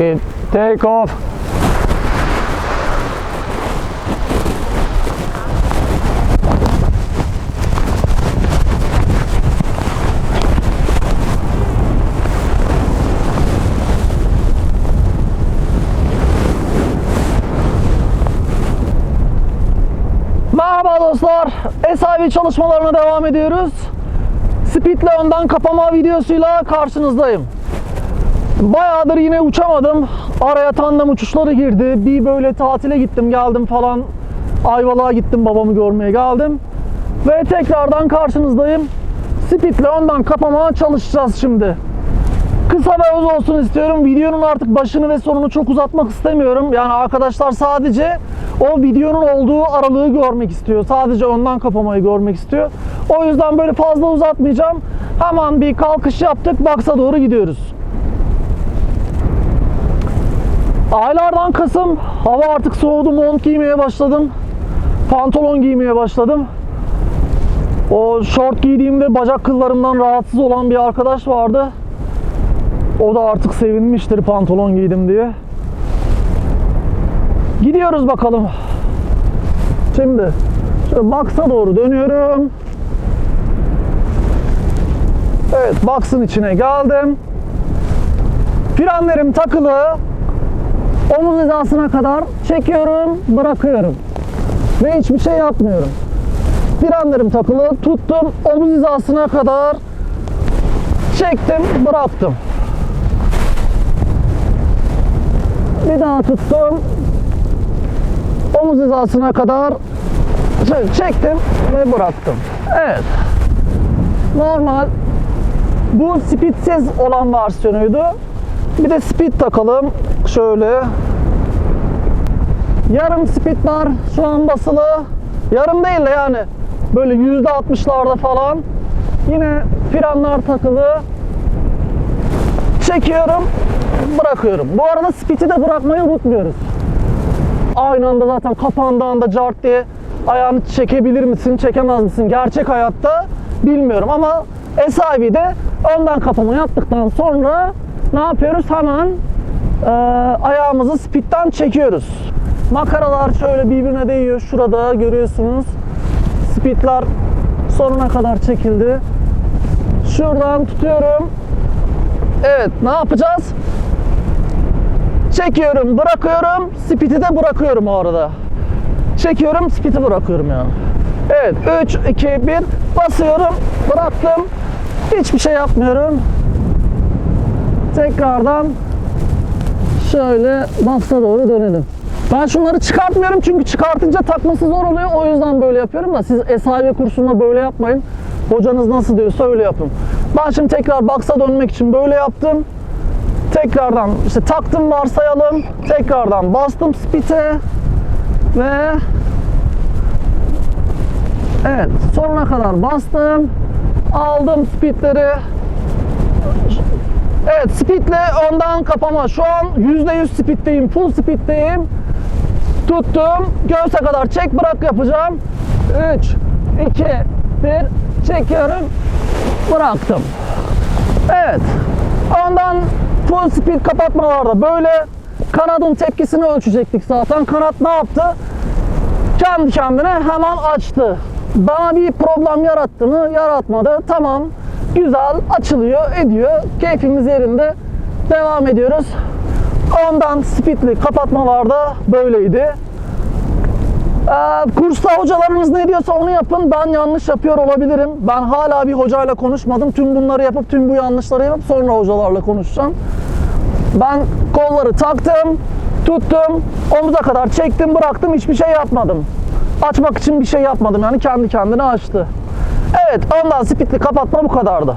Speed. Take off. Merhaba dostlar. SIV çalışmalarına devam ediyoruz. Speed'le önden kapama videosuyla karşınızdayım. Bayağıdır yine uçamadım. Araya tandem uçuşları girdi. Bir böyle tatile gittim geldim falan. Ayvalık'a gittim babamı görmeye geldim. Ve tekrardan karşınızdayım. Speed'le önden kapama çalışacağız şimdi. Kısa ve öz olsun istiyorum. Videonun artık başını ve sonunu çok uzatmak istemiyorum. Yani arkadaşlar sadece o videonun olduğu aralığı görmek istiyor. Sadece önden kapamayı görmek istiyor. O yüzden böyle fazla uzatmayacağım. Hemen bir kalkış yaptık. Baksa doğru gidiyoruz. Aylardan Kasım. Hava artık soğudu. Mont giymeye başladım. Pantolon giymeye başladım. O şort giydiğimde bacak kıllarımdan rahatsız olan bir arkadaş vardı. O da artık sevinmiştir pantolon giydim diye. Gidiyoruz bakalım. Şimdi şöyle Box'a doğru dönüyorum. Evet Box'ın içine geldim. Frenlerim takılı. Hizasına kadar çekiyorum, bırakıyorum. Ve hiçbir şey yapmıyorum. Frenlerim takılı, tuttum, omuz hizasına kadar çektim, bıraktım. Bir daha tuttum. Omuz hizasına kadar çektim ve bıraktım. Evet. Normal. Bu speedsiz olan versiyonuydu. Bir de speed takalım. Şöyle. Yarım speed var. Şu an basılı. Yarım değil de yani. Böyle yüzde altmışlarda falan. Yine frenler takılı. Çekiyorum. Bırakıyorum. Bu arada speed'i de bırakmayı unutmuyoruz. Aynı anda zaten kapandığı anda cart diye ayağını çekebilir misin, çekemez misin? Gerçek hayatta bilmiyorum ama SIV'de önden kapama yaptıktan sonra ne yapıyoruz? Hemen e, ayağımızı speed'den çekiyoruz. Makaralar şöyle birbirine değiyor. Şurada görüyorsunuz. Speedler sonuna kadar çekildi. Şuradan tutuyorum. Evet, ne yapacağız? Çekiyorum, bırakıyorum. Speed'i de bırakıyorum o arada. Çekiyorum, speed'i bırakıyorum yani. Evet, 3, 2, 1. Basıyorum, bıraktım. Hiçbir şey yapmıyorum. Tekrardan şöyle baksa doğru dönelim. Ben şunları çıkartmıyorum çünkü çıkartınca takması zor oluyor. O yüzden böyle yapıyorum da siz SIV kursunda böyle yapmayın. Hocanız nasıl diyorsa öyle yapın. Ben şimdi tekrar baksa dönmek için böyle yaptım. Tekrardan işte taktım varsayalım. Tekrardan bastım speed'e ve Evet sonuna kadar bastım. Aldım speedleri. Evet speedle önden kapama. Şu an %100 speeddeyim. Full speeddeyim. Tuttum. Göğse kadar çek bırak yapacağım. 3, 2, 1 çekiyorum. Bıraktım. Evet. Ondan full speed kapatmalarda böyle kanadın tepkisini ölçecektik zaten. Kanat ne yaptı? Kendi kendine hemen açtı. Bana bir problem yarattı mı? Yaratmadı. Tamam. Güzel açılıyor, ediyor. Keyfimiz yerinde. Devam ediyoruz. Ondan speedli kapatmalarda böyleydi. Ee, kursta hocalarınız ne diyorsa onu yapın. Ben yanlış yapıyor olabilirim. Ben hala bir hocayla konuşmadım. Tüm bunları yapıp tüm bu yanlışları yapıp sonra hocalarla konuşacağım. Ben kolları taktım, tuttum, omuza kadar çektim, bıraktım, hiçbir şey yapmadım. Açmak için bir şey yapmadım yani kendi kendine açtı. Evet, ondan speedli kapatma bu kadardı.